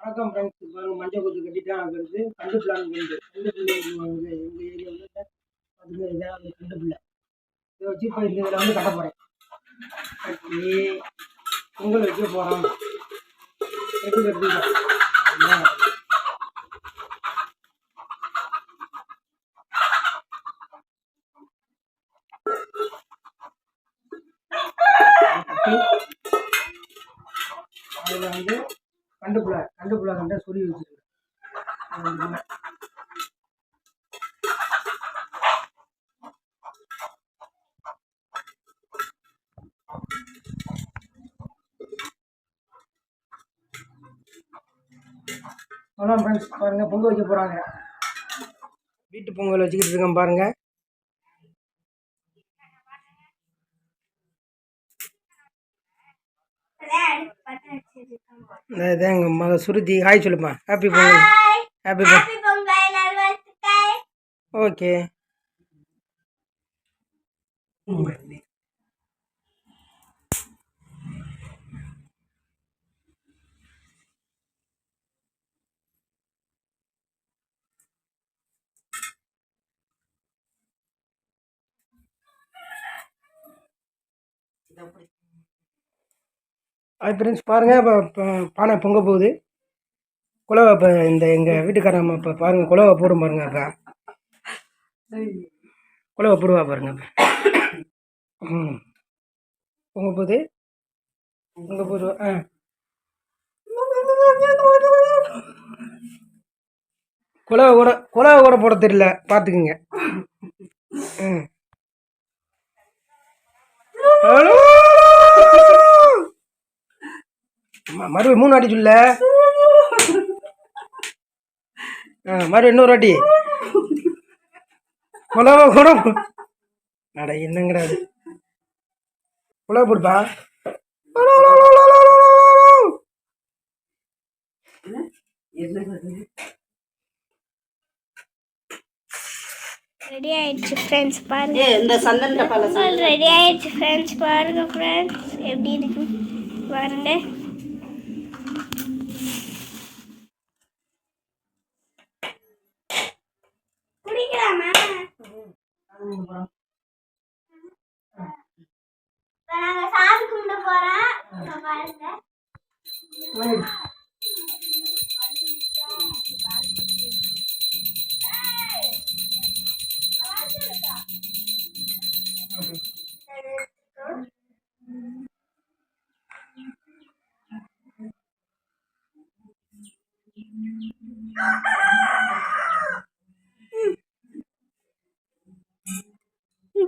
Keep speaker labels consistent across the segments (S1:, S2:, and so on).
S1: வணக்கம் ஃப்ரெண்ட்ஸ் இப்போ மஞ்சள் கொத்து கட்டிட்டு அங்கிறது கண்டு பிள்ளான் கண்டு கண்டு பிள்ளை எங்கள் ஏரியாவில் அதுக்கு இதாக கண்டு பிள்ளை. இதை வச்சு இப்போ இந்த இதில் வந்து கட்ட போகிறேன் கட்டி பொங்கல் வைக்க போகிறோம் எப்படி கட்டுங்க அதில் வந்து கண்டு புழா கண்டு புழா வச்சிருக்கேன் வச்சுருக்கேன் அவ்வளோ ஃப்ரெண்ட்ஸ் பாருங்கள் பொங்கல் வைக்க போகிறாங்க வீட்டு பொங்கல் வச்சுக்கிட்டு இருக்கேன் பாருங்கள் இந்த இதான் எங்கள் மக சுருதி. ஹாய் சொல்லுமா. Happy Pongal. Happy Pongal okay hi friends பாருங்கள் இப்போ இப்போ பானை பொங்க போகுது. குலவை இப்போ இந்த எங்கள் வீட்டுக்காரம்மா இப்போ பாருங்கள் குலவை போடும் பாருங்க அக்கா குலவை போடுவா பாருங்க இப்போ ம். பொங்க போகுது. பொங்க போடுவா ஆ. குலவை கூட குலவை கூட போட தெரியல பார்த்துக்குங்க. ம். ஹலோ? மறுபடியும் மூணு வாட்டி சொல்ல மறுபடியும் இன்னொரு வாட்டி குலவை கூட போ- அட ஹலோ, ஹலோ, ஹலோ.
S2: ரெடி ஆயிடுச்சு ஃப்ரெண்ட்ஸ் பாருங்க.
S3: இந்த சந்தன
S2: ரெடி ஆயிடுச்சு ஃப்ரெண்ட்ஸ் பாருங்க ஃப்ரெண்ட்ஸ் எப்படி இருக்கு? பாருங்க. இப்ப நாங்க சாமி கும்பிட போறோம். பாருங்க.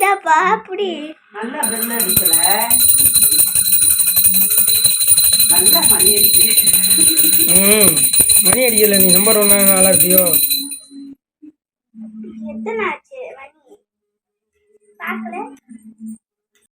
S2: இந்தாப்பா அப்படி
S3: நல்லா பெல் அடிக்கல. நல்லா மணி அடிக்குது.
S1: ம் மணி அடிக்கல. நீ நம்பர் ஒன்றா நல்லா இருப்பியோ